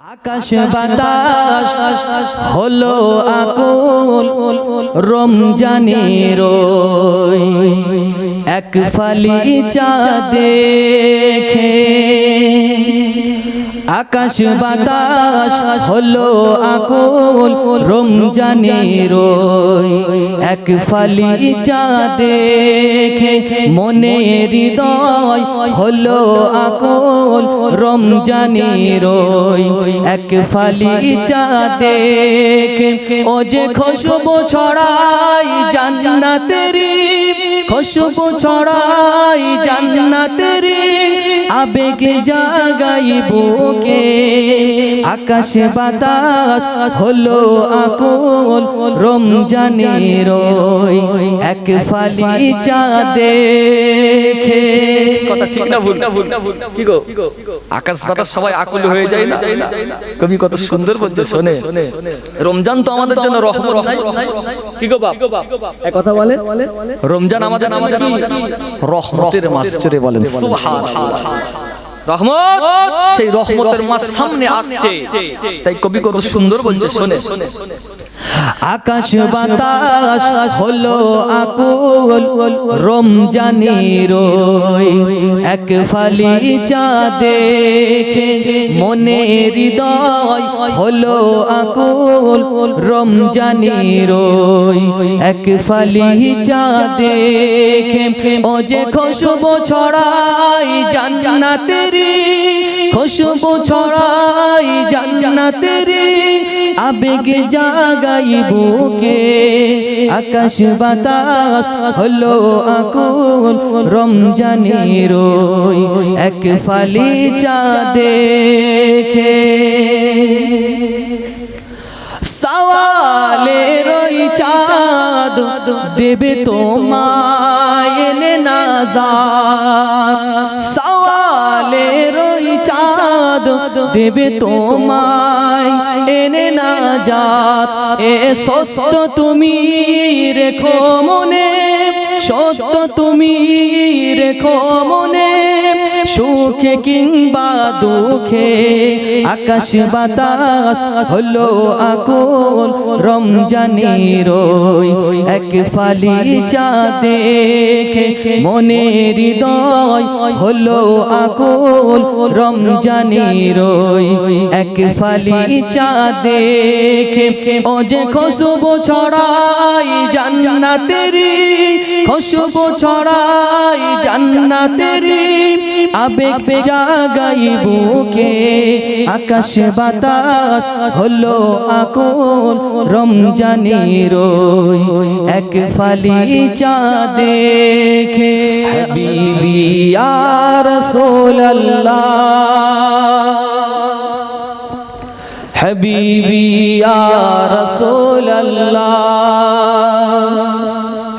আকাশ বাতাস হলো আকুল রমজানের এক ফালি চা দেখে। আকাশ বাতাস হলো আকুল রমজানের এক ফালি চা দেখে মনে হৃদয় হলো আকুল রমজানের এক ফালি চা দেখে ও যে খুশবু ছড়াই জান্নাতেরি খুশবু ছড়াই জান্নাতেরি আবেগে জাগাই বুকে আকাশ বাতাস হলো আকুল রমজানের এক ফালি চা দেখে। কথা কি আকাশ বাতাস সবাই আকুল হয়ে যায় না? কবি কত সুন্দর বলছে, শোনে। রমজান তো আমাদের জন্য রহমত কি গো এক কথা বলে রমজান আমাদের আমাদের রহমতের মাস বলেন। সুবহানাল্লাহ। রহমত? সেই রহমতের মাস সামনে আসছে। তাই কবি কত সুন্দর বলছে শোনে। আকাশ বাতাস হলো আকুল রমজানের এক ফালি চা দেখে মনে হৃদয় হলো আকুল রমজানের এক ফালি চা দেখে ও যে খুশবু ছড়াই জান্নাতেরি খুশবু ছড়াই জান্নাতেরি আবেগে জাগাই বুকে, আকাশ বাতাস হলো আকুল রমজানের ওই এক ফালি চা দেখে। সওয়ালের ওই চাঁদ দেবে তোমায় এনে নাজাত সওয়ালের ওই চাঁদ দেবে তোমায়, এনে না যাত। এ সত্য তুমি রেখো মনে, সত্য তুমি রেখো মনে। সুখে কিংবা দুঃখে, আকাশ বাতাস হলো আকুল রমজানের এক ফালি চা দেখে মনে হৃদয় হলো আকুল রমজানের এক ফালি চা দেখে যে খুশবু ছড়াই জান্নাতেরি খুশবু ছড়াই জান্নাতেরি আবেগ জাগাই বুকে আকাশ বাতাস হলো আকুল রমজানের ওই এক ফালি চা দেখে। হাবিবি হাবিবি রাসূলুল্লাহ।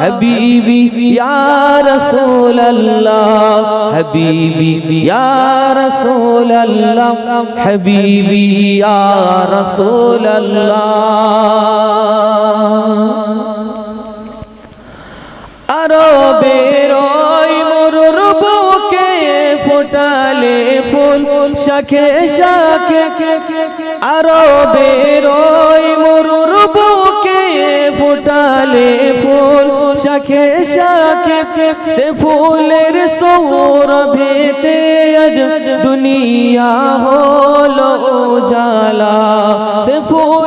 হাবিবি ইয়া রাসূল আল্লাহ হাবিবি ইয়া রাসূল আল্লাহ হাবিবি ইয়া রাসূল আল্লাহ আরও বেরোয় মরুর বুকে ফোটালে ফুল, শাখে শাখে। আরও বেরোয় মরুর বুকে ফোটালে ফুল শাখে শাখে সে ফুলের সৌরভেতে আজ দুনিয়া হলো জালা সে ফুলের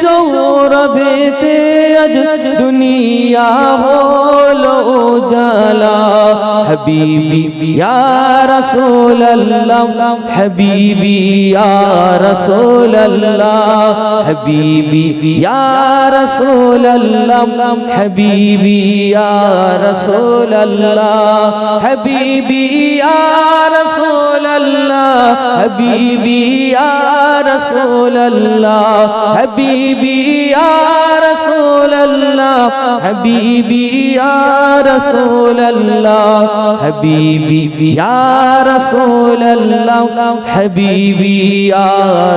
সৌরভেতে আজ দুনিয়া হলো জালা হাবিবি, ইয়া রাসূলুল্লাহ, হাবিবি, ইয়া রাসূলুল্লাহ, হাবিবি, ইয়া রাসূলুল্লাহ, হাবিবি, ইয়া রাসূলুল্লাহ, হাবিবি, ইয়া রাসূলুল্লাহ, হাবিবি, ইয়া রাসূলুল্লাহ, হাবিবি হাবিবি রসোল্লাহ হাবিবি রসোল্লাহ হাবিবি রসোল্লাহ হাবিবি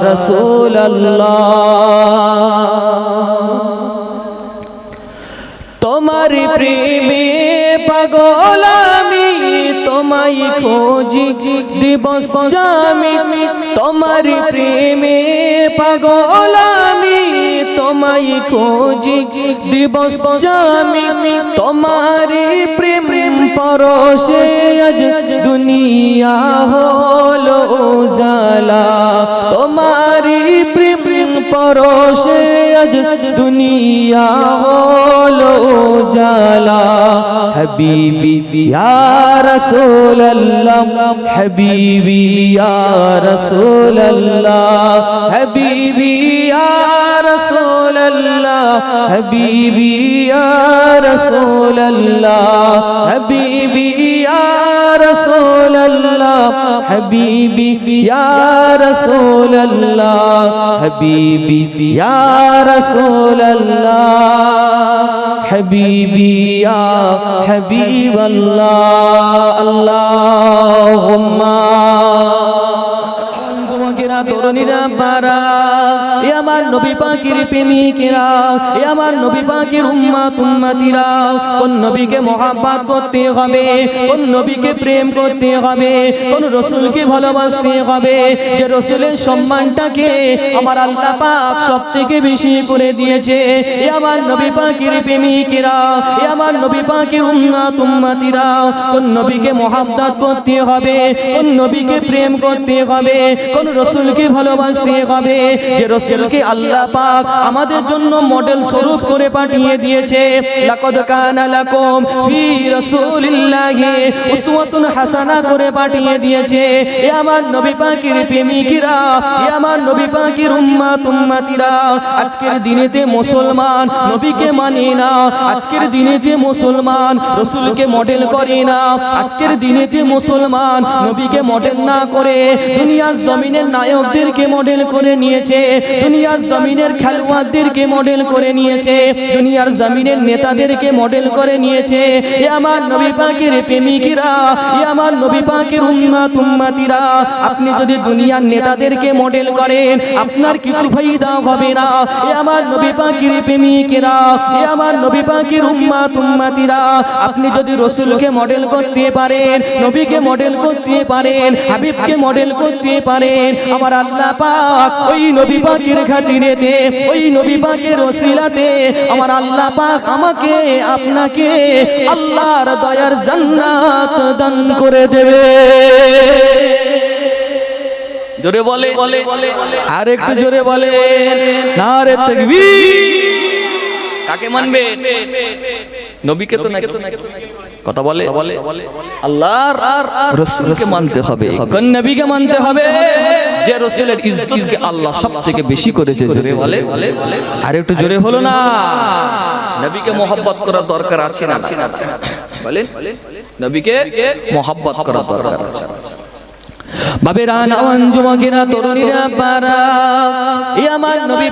রসোল্লাহ তোমার প্রেমে পাগল তোমাই তোমায় খোঁজি দিবস আমি তোমার প্রেমে পাগল তোমায় খোঁজি, দিবস জামি তোমার প্রেম পরশে আজ দুনিয়া হলো জালা তোমার প্রেম পরশে আজ দুনিয়া হলো জালা হাবিবি, ইয়া রাসূলুল্লাহ, হাবিবি, ইয়া রাসূলুল্লাহ, হাবিবি, ইয়া রাসূলুল্লাহ হাবিবি ইয়া রাসূলুল্লাহ হাবিবি ইয়া রাসূলুল্লাহ হাবিবি ইয়া রাসূলুল্লাহ হাবিবি ইয়া রাসূলুল্লাহ হাবিবি ইয়া হাবিবাল্লাহ আল্লাহুম্মা যুবকেরা তরুণীরা পারা এ আমার নবী পাখির প্রেমিকেরা, এ আমার নবী পাখির উম্মাত, উম্মাতিরা, কোন নবীকে মহাব্বাত করতে হবে, কোন নবীকে প্রেম করতে হবে, কোন রসুলকে ভালোবাসতে হবে। যে রসুলের সম্মানটাকে আমার আল্লাহ পাক সব থেকে বেশি করে দিয়েছে। এ আমার নবী পাখির প্রেমিকেরা, এ আমার নবী পাখির উম্মাত, উম্মাতিরা, কোন নবীকে মহাব্বাত করতে হবে, কোন নবীকে প্রেম করতে হবে, কোন রসুলকে ভালোবাসতে হবে। যে রসুলকে আল্লাহ পাক আমাদের জন্য মডেল স্বরূপ করে পাঠিয়ে দিয়েছে। লাকাদ কানা লাকুম ফি রাসূলিল্লাহি উসওয়াতুন হাসানা করে পাঠিয়ে দিয়েছে। এ আমার নবী পাকের প্রেমিকরা, এ আমার নবী পাকের উম্মাত উম্মাতিরা, আজকের দিনেতে মুসলমান নবীকে মানে না, আজকের দিনেতে মুসলমান রসুলকে মডেল করে না, আজকের দিনেতে মুসলমান নবীকে মডেল না করে, দুনিয়ার জমিনের নায়কদেরকে মডেল করে নিয়েছে। দুনিয়ার জমিনের খেলোয়াড়দেরকে মডেল করে নিয়েছে, দুনিয়ার জমিনের নেতাদেরকে মডেল করে নিয়েছে। এ আমার নবী পাকের প্রেমিকরা, এ আমার নবী পাকের উম্মাত উম্মাতিরা, আপনি যদি দুনিয়ার নেতাদেরকে মডেল করেন, আপনার কিছু ফায়দা হবে না। এ আমার নবী পাকের প্রেমিকরা, এ আমার নবী পাকের উম্মাত উম্মাতিরা, আপনি যদি রসুলকে মডেল করতে পারেন, নবীকে মডেল করতে পারেন, হাবিবকে মডেল করতে পারেন, আমার আল্লাহ পাক ওই নবী পাকের খাতিরেতে, ওই নবী পাকের ওসিলাতে আমার আল্লাহ পাক আমাকে, আপনাকে আল্লাহর দয়ার জান্নাত দান করে দেবে। জোরে বলে আর একটু জোরে বলে না রে তাকবীর। কাকে মানবে? নবীকে তো নাকি কথা বলে আল্লাহর রসুলকে মানতে হবে। কোন নবীকে মানতে হবে? যে রসুলের ইজ্জতকে আল্লাহ সব থেকে বেশি করেছে জোরে বলে। আর একটু জোরে হলো না। নবীকে মোহাব্বত করার দরকার আছে না? বলেন। নবীকে মোহাব্বত করার দরকার আছে। বাবেরা যুবকেরা, তরুণীরা পারা এ আমার নবী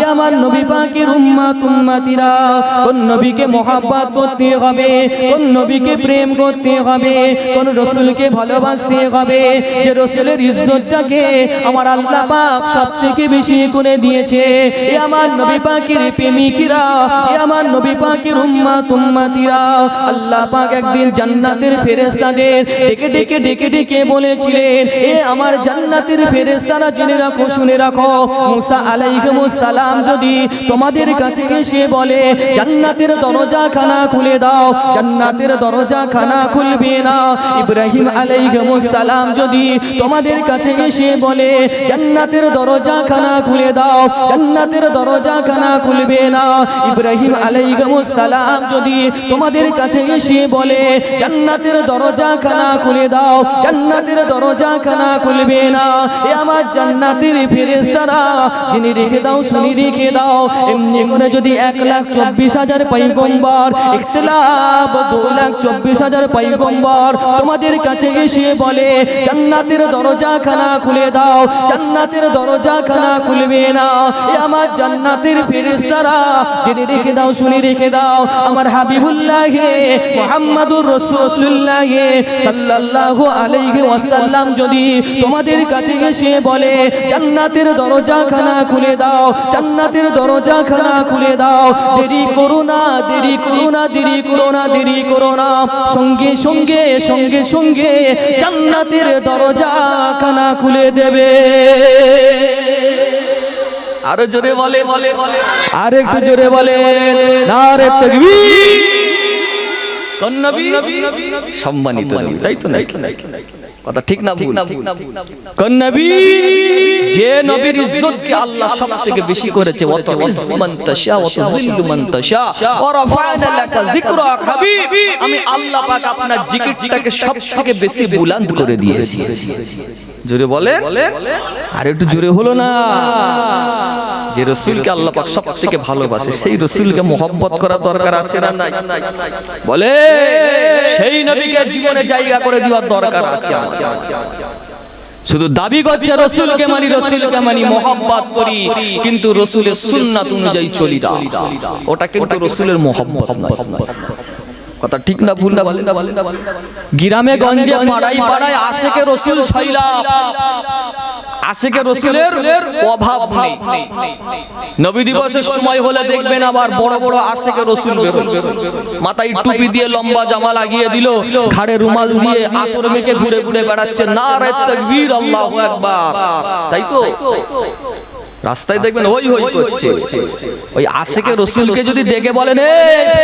এ আমার নবী কোন নবীকে করতে হবে, কোন নবীকে প্রেম করতে হবে, কোন রসুলকে ভালোবাসতে হবে। যে রসুলের ইজ্জতটাকে আমার আল্লাহ পাক সব থেকে বেশি করে দিয়েছে। এ আমার নবী পাকের প্রেমিকরা, এ আমার নবী পাকের উম্মাত আল্লাহ পাক একদিন জান্নাতের ফেরেশতাদের ডেকে ডেকে ডেকে ডেকে বলেছিলেন, এ আমার জান্নাতের ফেরেশতারা জেনে রাখো, শুনে রাখো। মুসা সালাম যদি তোমাদের কাছে এসে বলে, জান্নাতের দরজা খানা খুলে দাও, জান্নাতের দরজা খানা খুলবে না। ইব্রাহিম সালাম যদি তোমাদের কাছে এসে বলে, জান্নাতের দরজা খানা খুলে দাও, জান্নাতের দরজা খানা খুলবে না। ইব্রাহিম সালাম যদি তোমাদের কাছে এসে বলে, জান্নাতের দরজা খানা খুলে দাও জান্নাতের দরজা খানা খুলবে না। এ আমার জান্নাতের ফেরেস্তারা যিনি রেখে দাও শুনি রেখে দাও। এমনি করে যদি এক লাখ চব্বিশ হাজার পৈগম্বর ইখতলাফ, দু লাখ চব্বিশ হাজার পৈগম্বর তোমাদের কাছে এসে বলে, জান্নাতের দরজা খানা খুলে দাও, জান্নাতের দরজা খানা খুলবে না। এ আমার জান্নাতের ফেরেস্তারা যিনি রেখে দাও শুনি রেখে দাও। আমার হাবিবুল্লাহ মুহাম্মাদুর রাসূলুল্লাহ সাল্লাল্লাহু আলাইহি ওয়াসাল্লাম যদি তোমাদের কাছে এসে বলে জান্নাতের খুলে দাও জান্নাতের খুলে দাও দেরি করো না দেরি করো না দেরি করো না দেরি করো না। সঙ্গে সঙ্গে সঙ্গে সঙ্গে জান্নাতের দরজা খানা খুলে দেবে। আরও জোরে বলে বলে বলে আর একটু জোরে বলে তাকবীর। কোন নবী সম্মানিত নবী তাই তো নাকি? কথা ঠিক না ভুল? কোন নবী যে নবীর ইজ্জতকে আল্লাহ সবথেকে বেশি করেছে ওয়া মান তাশা ওয়া তুযিল্লু মান তাশা ওয়া রাফা'না লাকা যিকরাক হাবিব আমি আল্লাহ পাক আপনার জিকিরটাকে সবথেকে বেশি বুলন্দ করে দিয়েছি। জোরে বলে? আর একটু জোরে হলো না। যে রসুলকে আল্লাহ পাক সবথেকে ভালোবাসে সেই রসুলকে মোহব্বত করার দরকার আছে না নাই। বলে সেই নবীকে জীবনে জায়গা করে দেওয়ার দরকার আছে। শুধু দাবি করছে রসুলকে মানি রসুলকে মানি মোহাব্বত করি কিন্তু রসুলের সুন্নাত অনুযায়ী চলি না। ওটা কিন্তু রসুলের মোহাম্মত নয়। কথা ঠিক না ভুল না বলেন গ্রামে গঞ্জে পাড়াই পাড়ায় আশেকে রসুল ছয়লা আশেকে রসুলের অভাব নেই। নবী দিবসের সময় হলে দেখবেন আবার বড় বড় আশেকে রসুল। মাথায় টুপি দিয়ে লম্বা জামা লাগিয়ে দিল ঘাড়ে রুমাল দিয়ে আতর মেখে ঘুরে ঘুরে বেড়াচ্ছে না রে তাকবীর আল্লাহু আকবার। তাই তো? রাস্তায় দেখবেন ওই হই করছে। ওই আশেকে রসুলকে যদি দেখে বলেন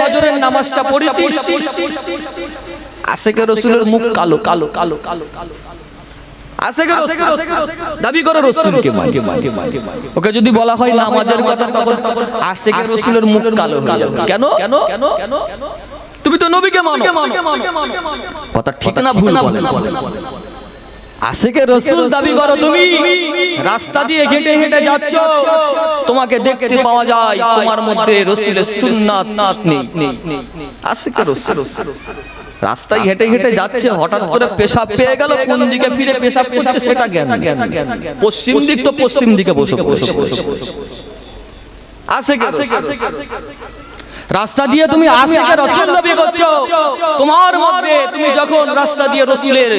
ফজরের নামাজটা পড়েছিস? আশেকে রসুলের মুখ কালো। কালো কালো কালো কালো দাবি করে রসুলকে ওকে যদি বলা হয় নামাজের কথা তখন আশেকে রসুলের মুখ কালো হয়ে যাবে। কেন? কেন? তুমি তো নবীকে মানো। কথা ঠিক না ভুল বলে আশেকে রসুল দাবি করো তুমি। রাস্তা দিয়ে হেঁটে হেঁটে যাচ্ছ তোমাকে দেখতে পাওয়া যায় তোমার মধ্যে রসুলের সুন্নাত নেই। আশেকে রসুল। রাস্তায় হেঁটে হেঁটে যাচ্ছে হঠাৎ করে পেশাব পেয়ে গেল কোন দিকে ফিরে পেশাব করছে সেটা জ্ঞান। পশ্চিম দিক তো পশ্চিম দিকে বসে বসে আশেকে রাস্তা দিয়ে তুমি আশেকে রসুল দাবি করছ। তোমার মধ্যে তুমি যখন রাস্তা দিয়ে রসুলের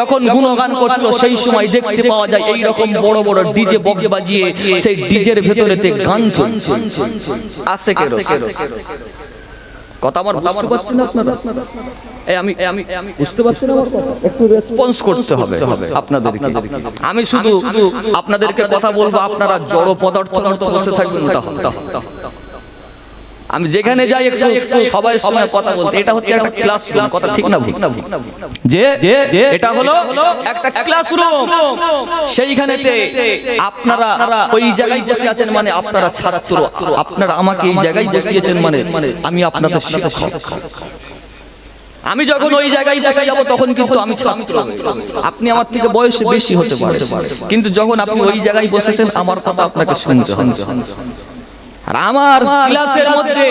যখন গুণগান করছ সেই সময় দেখতে পাওয়া যায় এই রকম বড় বড় ডিজে বক্স বাজিয়ে সেই ডিজের ভেতরেতে গান চলছে। আশেকে রসুল। কথা আমার বুঝতে পারছেন আপনারা? এই আমি আমি বুঝতে পারছেন আমার কথা? একটু রেসপন্স করতে হবে আপনাদেরকে। আমি শুধু আপনাদেরকে কথা বলব আপনারা জড় পদার্থ বসে থাকবেন না। আমি যেখানে যাই একটু সবাই সঙ্গে কথা বলতে। এটা হচ্ছে একটা ক্লাসরুম কথা ঠিক না ভুল? যে যে এটা হলো একটা ক্লাসরুম সেইখানেতে আপনারা ওই জায়গায় বসে আছেন মানে আপনারা ছাত্র। আপনারা আমাকে এই জায়গায় বসিয়েছেন মানে আমি আপনাদের শিক্ষক। আমি যখন ওই জায়গায় বসে যাব তখন কিন্তু আমি ছাত্র। আপনি আমার থেকে বয়সে বেশি হতে পারে কিন্তু যখন আপনি ওই জায়গায় বসেছেন আমার কথা আপনাকে শুনতে হবে। আর আমার ক্লাসের মধ্যে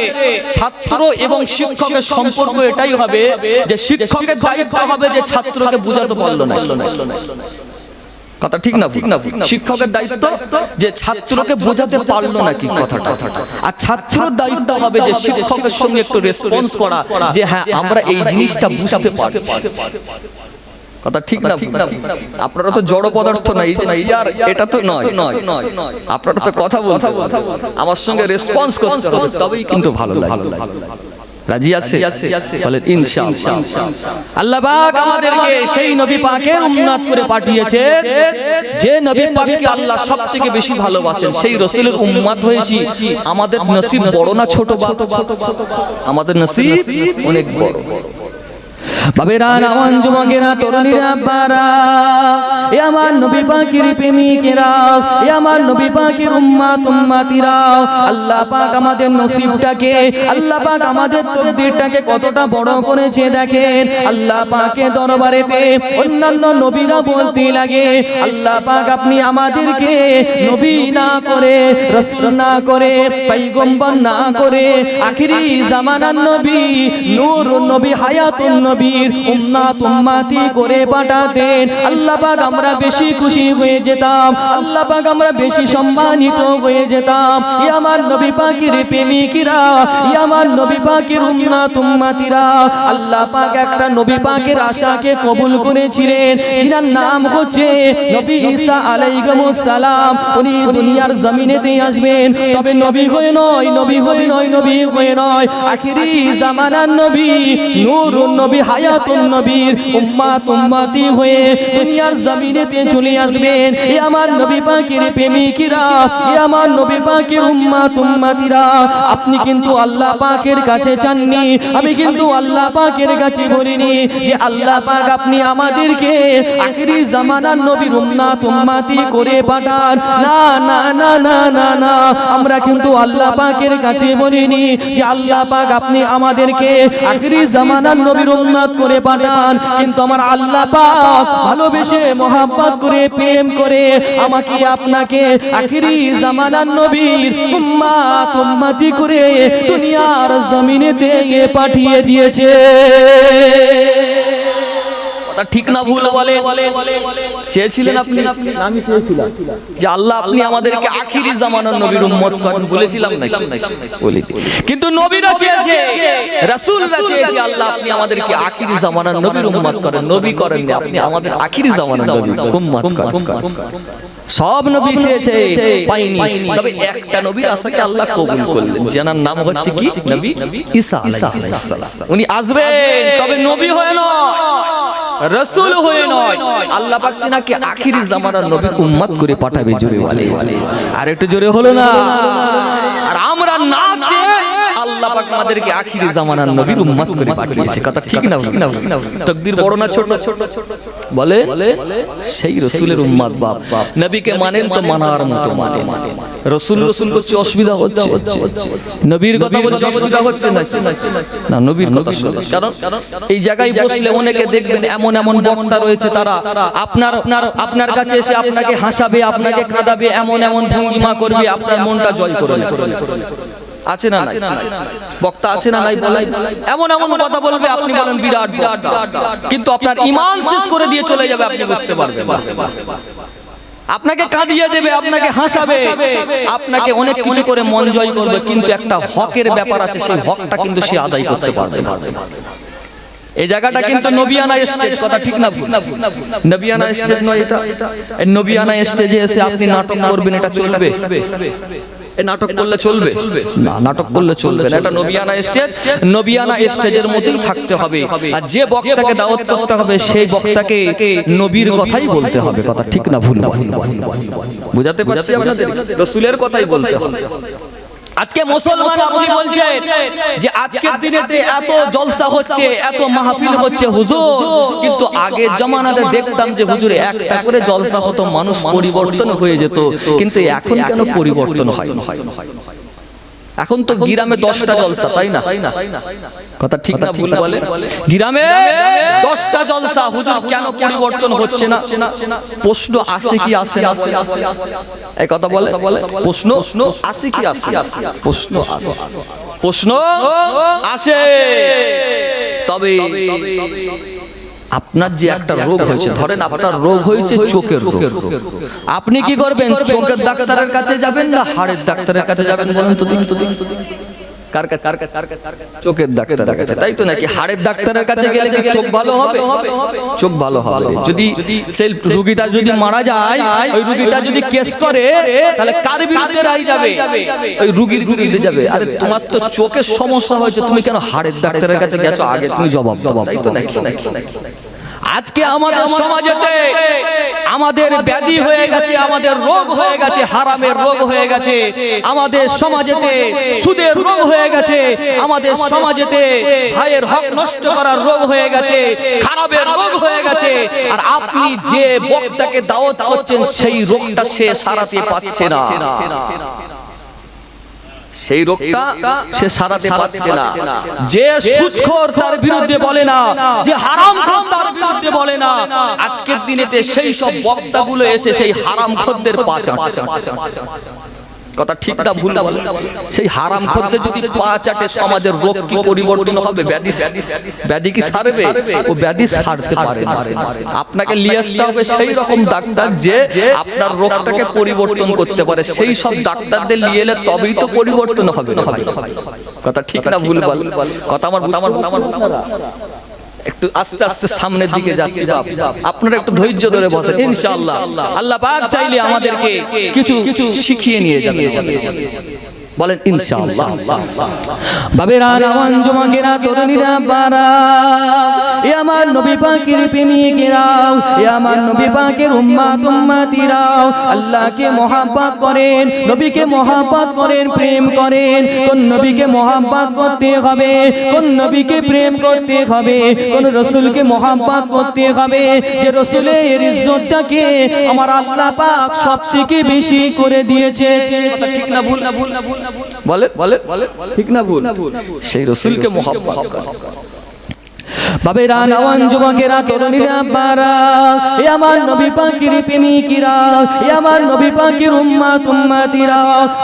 ছাত্র এবং শিক্ষকের সম্পর্ক এটাই হবে যে শিক্ষকের দায়িত্ব হবে যে ছাত্রকে বুঝাতে পারল না। কথা ঠিক না ঠিক না শিক্ষকের দায়িত্ব যে ছাত্রকে বোঝাতে পারল না কি কথাটা? আর ছাত্রর দায়িত্ব হবে যে শিক্ষকের সঙ্গে একটু রেসপন্স করা যে হ্যাঁ আমরা এই জিনিসটা বুঝতে পারছি। কথা ঠিক না আপনারা তো জড় পদার্থ না আর এটা তো নয়। নয় নয়। আপনারা তো কথা বলতে আমার সঙ্গে রেসপন্স করতে হবে। তবেই কিন্তু ভালো লাগে। রাজি আছে? বলেন ইনশাআল্লাহ। আল্লাহ পাক আমাদেরকে সেই নবী পাকের উন্নত করে পাঠিয়েছে। যে নবী পাককে আল্লাহ সবথেকে বেশি ভালোবাসেন সেই রসুলের উম্মত হয়েছি। আমাদের নসিব বড় না ছোট বা আমাদের নসিব অনেক বড়। বাবেরা যুবকেরা তরুণীরা বারা এ আমার নবী পাখির প্রেমিকেরা এ আমার নবী পাখির উম্মাত উম্মাতিরা। আল্লাহ পাক আমাদের নসিবটাকে আল্লাহ পাক আমাদের তকদিরটাকে কতটা বড় করেছে দেখেন। আল্লাহ পাকে দরবারেতে অন্যান্য নবীরা বলতে লাগে আল্লাহ পাক আপনি আমাদেরকে নবী না করে রসুল না করে পৈগম্বর না করে আখিরি জামানার নবী নূর নবী হায়াতুন নবীর উম্মাত উম্মাতি করে পাঠাতেন। আল্লাহ পাক আমরা বেশি খুশি হয়ে যেতাম। আল্লাহ পাক আমরা বেশি সম্মানিত হয়ে যেতাম। ই আমার নবী পাকের প্রেমিকিরা ই আমার নবী পাকের উম্মাত উম্মাতিরা। আল্লাহ পাক একটা নবী পাকের আশাকে কবুল করেছিলেন। যিনার নাম হচ্ছে নবী ঈসা আলাইহিস সালাম। উনি দুনিয়ার জমিনেতে আসবেন। তবে নবী হয়ে নয়, নবী হয়ে নয়, নবী হয়ে নয়। আখিরি জামানার নবী, নূরুন নবী হায়াতুন নবীর উম্মাত হয়ে দুনিয়ার জমিনেতে চলে আসবেন। এ আমার নবী পাকের এ আমার নবী পাকের উম্মাত আপনি কিন্তু আল্লাহ পাকের কাছে চাননি, আমি কিন্তু আল্লাহ পাকের কাছে বলিনি যে আল্লাহ পাক আপনি আমাদেরকে আখিরি জামানার নবীর উম্মাত উম্মাতি করে পাঠান। না না না না না না, আমরা কিন্তু আল্লাহ পাকের কাছে বলিনি যে আল্লাহ পাক আপনি আমাদেরকে আখিরি জামানার নবীর উম্মাত করে পাঠান কিন্তু আমার আল্লাহ পাক ভালোবেসে মোহাব্বত করে, প্রেম করে আমাকে আপনাকে আখিরি জামানার নবীর উম্মাত উম্মতি করে দুনিয়ার জমিনেতে পাঠিয়ে দিয়েছে। কথা ঠিক না ভুল বলে। চেয়েছিলেন আপনি? আমি চেয়েছিলাম। যে আল্লাহ আপনি আমাদেরকে আখিরি জামানার নবীর উম্মত করেন বলেছিলাম নাকি? বলি কিন্তু নবীরা চেয়েছে রাসূলরা চেয়েছে আল্লাহ আপনি আমাদেরকে আখিরি জামানার নবীর উম্মত করেন। নবী করেন না আপনি আমাদের আখিরি জামানার নবীর উম্মত করেন। সব নবী চেয়েছে পাইনি তবে একটা নবীর আশাকে আল্লাহ কবুল করলেন যার নাম হচ্ছে কি? নবী? ঈসা আলাইহিস সালাম। উনি আসবেন তবে নবী হয় নয় রসুল হয়ে নয়। আল্লাহ পাক তিনাকে আখিরি জামানার নবী উম্মত করে পাঠাবে জোরে বলে। আর একটু জোরে হলো না? আর আমরা না চেয়ে আল্লাহ পাক আমাদেরকে আখিরি জামানার নবীর উম্মত করে পাঠিয়েছে। কথা ঠিক না? তকদির বড় না ছোট? বলে? সেই রসুলের উম্মত বাপ। নবীকে মানেন তো মানার মতো মানে রসুল রসুল করছে অসুবিধা হচ্ছে। নবীর কথা বলছে অসুবিধা হচ্ছে না। না। নবীর কথা কারণ এই জায়গায় বসলে অনেকে দেখবেন এমন এমন বক্তা রয়েছে তারা আপনার আপনার আপনার কাছে এসে আপনাকে হাসাবে আপনাকে কাঁদাবে এমন এমন ভঙ্গিমা করবে আপনার মনটা জয় করে নেবে। আছে না নাই? বক্তা আছে না নাই বলাই এমন এমন কথা বলবে আপনি বলেন বিরাট বক্তা। কিন্তু আপনার ইমান শেষ করে দিয়ে চলে যাবে আপনি বুঝতে পারবেন। আপনাকে কাঁদিয়ে দেবে আপনাকে হাসাবে। আপনাকে অনেক কিছু করে মন জয় করবে কিন্তু একটা হকের ব্যাপার আছে সেই হকটা কিন্তু সে আদায় করতে পারবে না। এই জায়গাটা কিন্তু নবিয়ানা স্টেজ কথা ঠিক না ভুল? নবিয়ানা স্টেজ নয় এটা। নবিয়ানা স্টেজে এসে আপনি নাটক করবেন এটা চলবে। নাটক করলে চলবে? না নাটক করলে চলবে না। এটা নবিয়ানা স্টেজ। নবিয়ানা স্টেজের মধ্যেই থাকতে হবে। আর যে বক্তাকে দাওয়াত করতে হবে সেই বক্তাকে নবীর কথাই বলতে হবে। কথা ঠিক না ভুল বলি। বুঝাতে পারছি আপনাদের? রসুলের কথাই বলতে হবে। আজকে মুসলমান আপনি বলছেন যে আজকের দিনেতে এত জলসা হচ্ছে এত মাহফিল হচ্ছে হুজুর। কিন্তু আগে জমানাতে দেখতাম যে হুজুর একটা করে জলসা হতো মানুষ পরিবর্তন হয়ে যেত। কিন্তু এখন কেন পরিবর্তন হয়? না এখন তো গ্রামে দশটা জলসা তাই না? কথা ঠিক না ভুল বলে? গ্রামে দশটা জলসা হুজুর কেন পরিবর্তন হচ্ছে না? প্রশ্ন আসে কি আসে না? এই কথা বলে? প্রশ্ন আসে কি আসে প্রশ্ন আসে। প্রশ্ন আসে। তবে। আপনার যে একটা রোগ হয়েছে ধরেন আপনার রোগ হয়েছে চোখের রোগ। আপনি কি করবেন? চোখের ডাক্তারের কাছে যাবেন না হাড়ের ডাক্তারের কাছে যাবেন বলেন তো দিন তো দিন। কার কার কার চোখের ডাক্তারের কাছে। তাই তো নাকি হাড়ের ডাক্তারের কাছে গেলে কি চোখ ভালো হবে? চোখ ভালো হবে। যদি সেই রোগীটা যদি মারা যায় ওই রোগীটা যদি কেস করে তাহলে কার বিরুদ্ধে রাই যাবে? ওই রোগীর বিরুদ্ধে যাবে। আরে তোমার তো চোখের সমস্যা হয়েছে তুমি কেন হাড়ের ডাক্তারের কাছে গেছো? আগে তুমি জবাব জবাব তাই তো নাকি? আজকে আমাদের সমাজেতে আমাদের ব্যাধি হয়ে গেছে আমাদের রোগ হয়ে গেছে হারামের রোগ হয়ে গেছে আমাদের সমাজেতে সুদের রোগ হয়ে গেছে আমাদের সমাজেতে ভাইয়ের হক নষ্ট করার রোগ হয়ে গেছে খারাপের রোগ হয়ে গেছে আর আপনি যে বক্তাকে দাওয়াত করছেন সেই রোগটা সে সারাতে পাচ্ছে না। সেই রোগটা সে সারাতে পারছে না যে সুদখোর তার বিরুদ্ধে বলে না, যে হারাম তার বিরুদ্ধে বলে না আজকের দিনেতে সেই সব বক্তাগুলো এসে সেই হারাম খদ্দের পা চাটছে। কথা ঠিক না ভুল না সেই হারাম খদ্দের যদি পা চাটে সমাজের রোগ কি পরিবর্তন হবে? ব্যাধি ব্যাধি কি সারবে? ও ব্যাধি সারতে পারে না। আপনাকে নিয়ে আসতে হবে সেই রকম ডাক্তার যে আপনার রোগটাকে পরিবর্তন করতে পারে। সেই সব ডাক্তারদের নিয়ে এলে তবেই তো পরিবর্তন হবে। কথা ঠিক না ভুল বল। কথা আমার আমার আমার একটু আস্তে আস্তে সামনের দিকে যাচ্ছি বাপ। আপনারা একটু ধৈর্য ধরে বসেন ইনশাআল্লাহ। আল্লাহ পাক চাইলে আমাদেরকে কিছু কিছু শিখিয়ে নিয়ে যাবেন। বলেন ইনশাআল্লাহ। বাবেরা নাওয়ান জমাকেরা তরুণীরা বারা এ আমার নবী পাকের প্রেমিকেরাও এ আমার নবী পাকের উম্মাত উম্মাতিরাও। আল্লাহকে মহাব্বত করেন নবীকে মহাব্বত করেন প্রেম করেন। কোন নবীকে মহাব্বত করতে হবে কোন নবীকে প্রেম করতে হবে কোন রসুলকে মহাব্বত করতে হবে। যে রসুলের ইজ্জতটাকে আমার আল্লাহ পাক সবথেকে বেশি করে দিয়েছে। ঠিক না ভুল না ভুল না ভুল? বলে বলে বলে ঠিক না ভুল? সেই রসুলকে মহাব্বত। করে। বাবেরা নওয়ান যুবকেরা তরুণীরা বারা এ আমার নবী পাখির প্রেমিকিরা। এ আমার নবী পাখির উম্মাত উম্মাতিরা।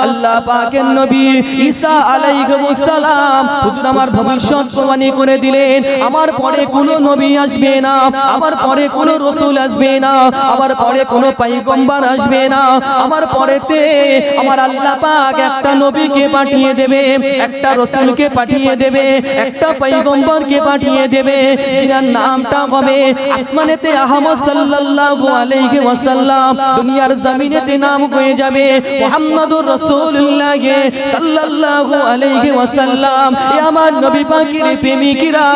আল্লাহ পাকের নবী ঈসা আলাইহিস সালাম। হুজুর আমার ভবিষ্যৎ প্রমাণী করে দিলেন। আমার পরে কোনো নবী আসবে না। আমার পরে কোনো রসুল আসবে না। আমার পরে কোনো পাইগম্বার আসবে না। আমার পরেতে আমার আল্লাহ পাক একটা নবীকে পাঠিয়ে দেবে। একটা রসুলকে পাঠিয়ে দেবে। একটা পাইগম্বরকে পাঠিয়ে দেবে। যিনার নামটা হবে আসমানেতে আহমদ সাল্লাল্লাহু আলাইহি ওয়াসাল্লাম। দুনিয়ার জমিনেতে নাম হয়ে যাবে মুহাম্মাদুর রাসূলুল্লাহ সাল্লাল্লাহু আলাইহি ওয়াসাল্লাম। এ আমার নবী পাকের প্রেমিকিরা,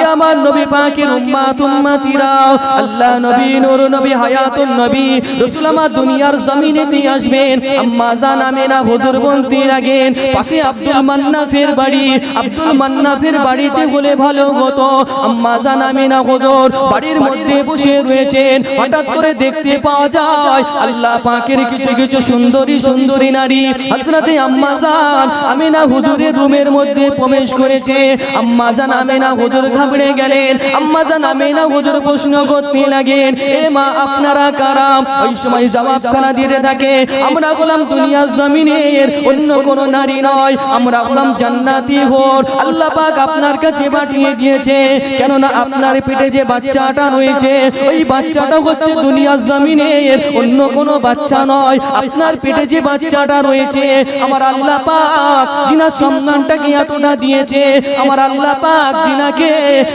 এ আমার নবী পাকের উম্মাত উম্মাতিরা। আল্লাহ নবী, নূর নবী, হায়াতুন নবী, রাসূল আমার দুনিয়ার জমিনেতে আসবেন। আম্মা জান আমেনা হুজুর বলতে লাগেন পাশে আব্দুল মান্নাফের বাড়ি, আব্দুল মান্নাফের বাড়িতে বলে ভালো হতো। আম্মা জান আমেনা বাড়ির মধ্যে বসে রয়েছেন। হঠাৎ করে দেখতে পাওয়া যায়, আল্লাহ পাকের কিছু কিছু সুন্দরী সুন্দরী নারী হযরতে আম্মা জান আমেনা হুজুরের রুমের মধ্যে প্রবেশ করেছে। আম্মা জান আমেনা হুজুর ঘাবড়ে গেলেন। আম্মা জান আমেনা হুজুর প্রশ্ন করতে লাগেন এ মা, আপনারা কারা? ওই সময় জবাবখানা দিতে থাকে, আমরা গোলাম দুনিয়া জমিনের অন্য কোন নারী নয়, আমরা গোলাম জান্নাতি হোর। আল্লাহ পাক আপনার কাছে পাঠিয়ে দিয়েছে। কেননা আপনার পেটে যে বাচ্চাটা রয়েছে ওই বাচ্চাটা হচ্ছে দুনিয়ার জমিনের অন্য কোন বাচ্চা নয়। আপনার পেটে যে বাচ্চাটা রয়েছে আমার আল্লাহ পাক জিনা সম্মানটাকে এতটা দিয়েছে আমার আল্লাহ পাক জিনাকে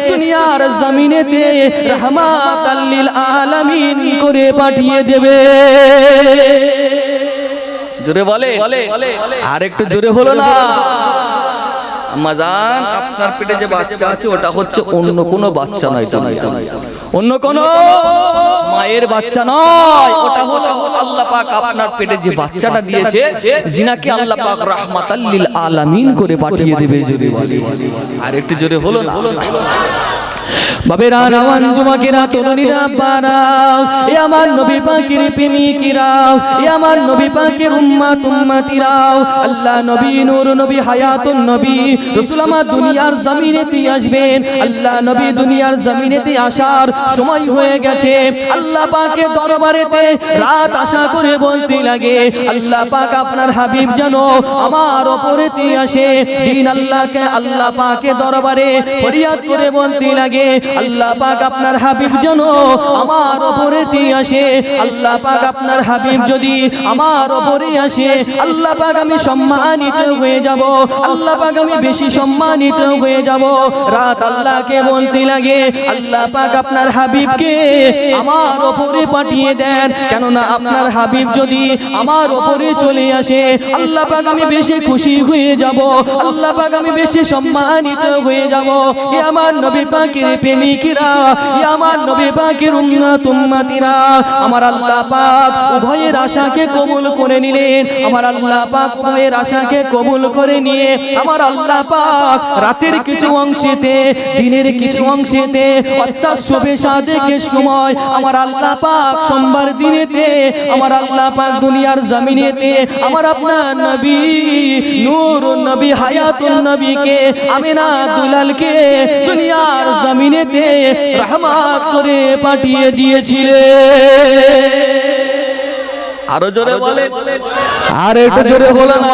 দুনিয়ার জমিনেতে রহমাত আল্লিল আলামিন করে পাঠিয়ে দেবে। জোরে বলে? আর একটু জোরে হলো না। আম্মাজান আপনার পেটে যে বাচ্চা আছে ওটা হচ্ছে অন্য কোনো বাচ্চা নয় এটা অন্য কোন মায়ের বাচ্চা নয় ওটা হলো আল্লাহ পাক আপনার পেটে যে বাচ্চাটা দিয়েছে জিনাকে আল্লাহ পাক রাহমাতাল লিল আলামিন করে পাঠিয়ে দেবে জোরে বলে আর একটু জোরে হলো না। বাবেরা নাওয়ান যুবকেরা, তরুণীরা পারা এ আমার নবী পাখির প্রেমিকিরা এ আমার নবী পাখির উম্মাত উম্মাতিরাও, আল্লাহ নবী, নূর নবী, হায়াতুন নবী, রাসূল আমার দুনিয়ার জমিনেতে আসবেন, আল্লাহ নবী দুনিয়ার জমিনেতে আসার সময় হয়ে গেছে, আল্লাহ পাকের দরবারেতে রাত আশা করে বলতে লাগে, আল্লাহ পাক আপনার হাবিব যেন আমার ওপরেতে আসে, দিন আল্লাহকে আল্লাহ পাকে দরবারে ফরিয়াদ করে বলতে লাগে আল্লাহ পাক আপনার হাবিব যেন আমার ওপরেতে আসে। আল্লাহ পাক আপনার হাবিব যদি আমার ওপরে আসে, আল্লাহ পাক আমি সম্মানিত হয়ে যাব। আল্লাহ পাক আমি বেশি সম্মানিত হয়ে যাব। রাত আল্লাহকে বলতে লাগে, আল্লাহ পাক আপনার হাবিবকে আমার ওপরে পাঠিয়ে দেন। কেননা আপনার হাবিব যদি আমার ওপরে চলে আসে, আল্লাহ পাক আমি বেশি খুশি হয়ে যাব। আল্লাহ পাক আমি বেশি সম্মানিত হয়ে যাব। এ আমার নবী পাকের আমার রাতের কিছু অংশেতে, দিনের কিছু অংশেতে, অর্থাৎ সময় আমার আল্লাহ পাক সোমবার দিনেতে, আমার আল্লাহ পাক দুনিয়ার জমিনেতে, আমার আপনার নবী নূর নবী, হায়াতুন নবীকে দুলালকে দুনিয়ার জমিনেতে রহমাত করে পাঠিয়ে দিয়েছিলে। আরও জোরে বলে আর একটু জোরে বলে না।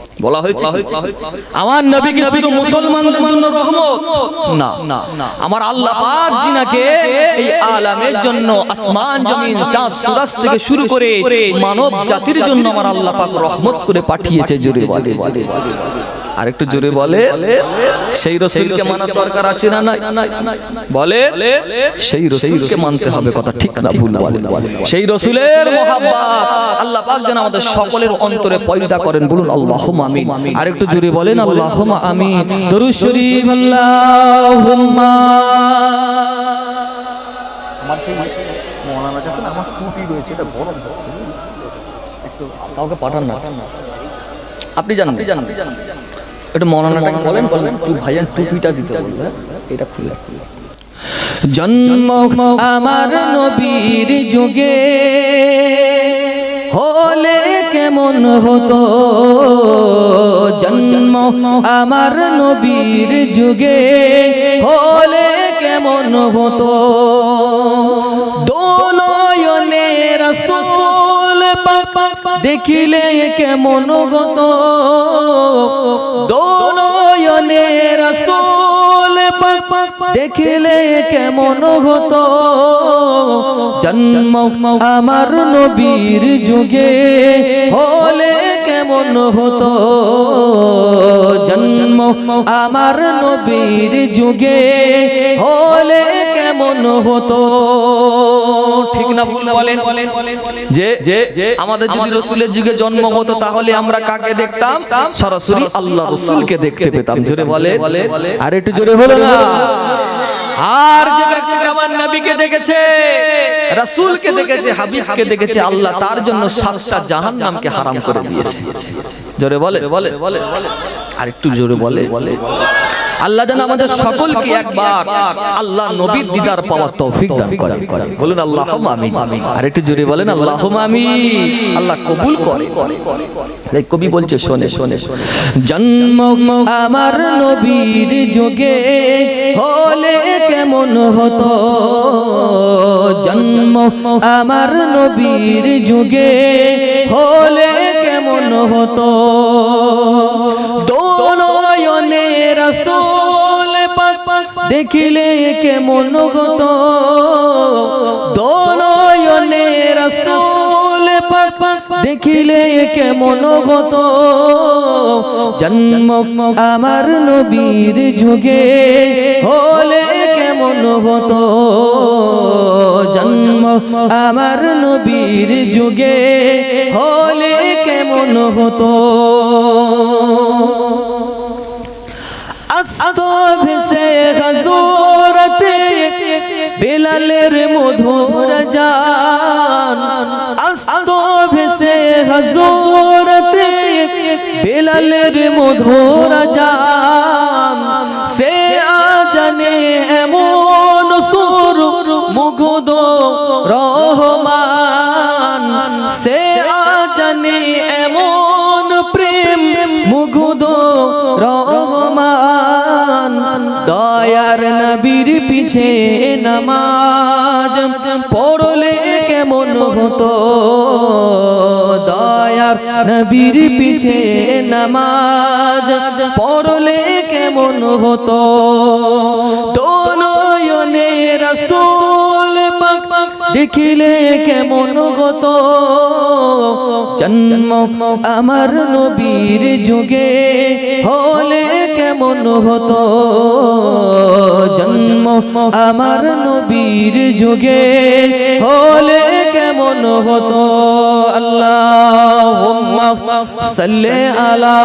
বলা হয়েছে আমার নবীকে শুধু মুসলমানদের জন্য রহমত? না না। আমার আল্লাহ পাক জিনাকে এই আলামের জন্য আসমান জমিন চাঁদ সূরজ থেকে শুরু করে মানব জাতির জন্য আমার আল্লাহ পাক রহমত করে পাঠিয়েছে জোরে বলে আর একটু জোরে বলে, সেই রসুলকে মানা দরকার আছে না নাই? বলে, সেই রসুলকে মানতে হবে। কথা ঠিক না, ভুল বলে সেই রসুলের মহাব্বত আল্লাহ পাক যেন আমাদের সকলের অন্তরে পয়দা করেন। বলুন, আল্লাহুম্মা আমিন। আর একটু জোরে বলেন, আল্লাহুম্মা আমিন। দরুদ শরীফ, আল্লাহুম্মা আমার সেই মৌলানার কাছে না, আমার টুপি রয়েছে। এটা গরম একটু কাউকে পাঠান না। আপনি জান আপনি জান একটু মৌলানাটাকে বলেন বলেন টু ভাইয়ান টুপিটা দিতে বলবে। এটা খুলে খুলে। জন্ম আমার নবীর যুগে। হলে কেমন হতো? জন্ম আমার নবীর যুগে। হলে কেমন হতো? দোলয়নে রসুল দেখিলে কেমন হতো দোলয়নে রসুল দেখিলে কেমন হতো জন্ম আমার নবীর যুগে হলে কেমন হতো জন্ম আমার নবীর যুগে হলে কেমন হতো? ঠিক না ভুল বলেন? যে যে আমাদের যদি রসুলের যুগে জন্ম হতো তাহলে আমরা কাকে দেখতাম? সরাসরি আল্লাহ রসুলকে দেখতে পেতাম। জোরে বলে আর একটু জোরে হলো না? আর যে ব্যক্তি আমার নবীকে দেখেছে রাসূলকে দেখেছে হাবিবকে দেখেছে আল্লাহ তার জন্য সাতটা জাহান্নামকে হারাম করে দিয়েছে। জোরে বলে বলে বলে আর একটু জোরে বলে বলে আল্লাহ যেন আমাদের সকলকে একবার আল্লাহ নবীর দিদার পাওয়ার তৌফিক দান করে বলুন আল্লাহ আমিন। আর একটু জোরে বলেন আল্লাহ আমিন। আল্লাহ কবুল করে। কবি বলছে শোনে শোনে। জন্ম আমার নবীর যুগে হলে কেমন হতো? জন্ম আমার নবীর যুগে হলে কেমন হতো? দেখিলে কেমন হতো দোলয়নে রসুল দেখিলে কেমন হতো জন্ম আমার নবীর যুগে হলে কেমন হতো জন্ম আমার নবীর যুগে হলে কেমন হতো আস্ত ভেসে হজরতে বেলালের মধুর জান আস্ত ভেসে হজরতে বেলালের মধুর জান সে আজানে এমন সুর মুগ্ধ রহমান পিছে নামাজ। পড়লে কেমন হতো? দয়ার নবীর পিছে নামাজ। পড়লে কেমন হতো? দোনয়নে রসুল দেখিলে কেমন গত জন্ম আমার নবীর যুগে হলে কেমন হতো? জন্ম আমার নবীর যুগে হলে কেমন হতো? আল্লাহ সাল্লে আলা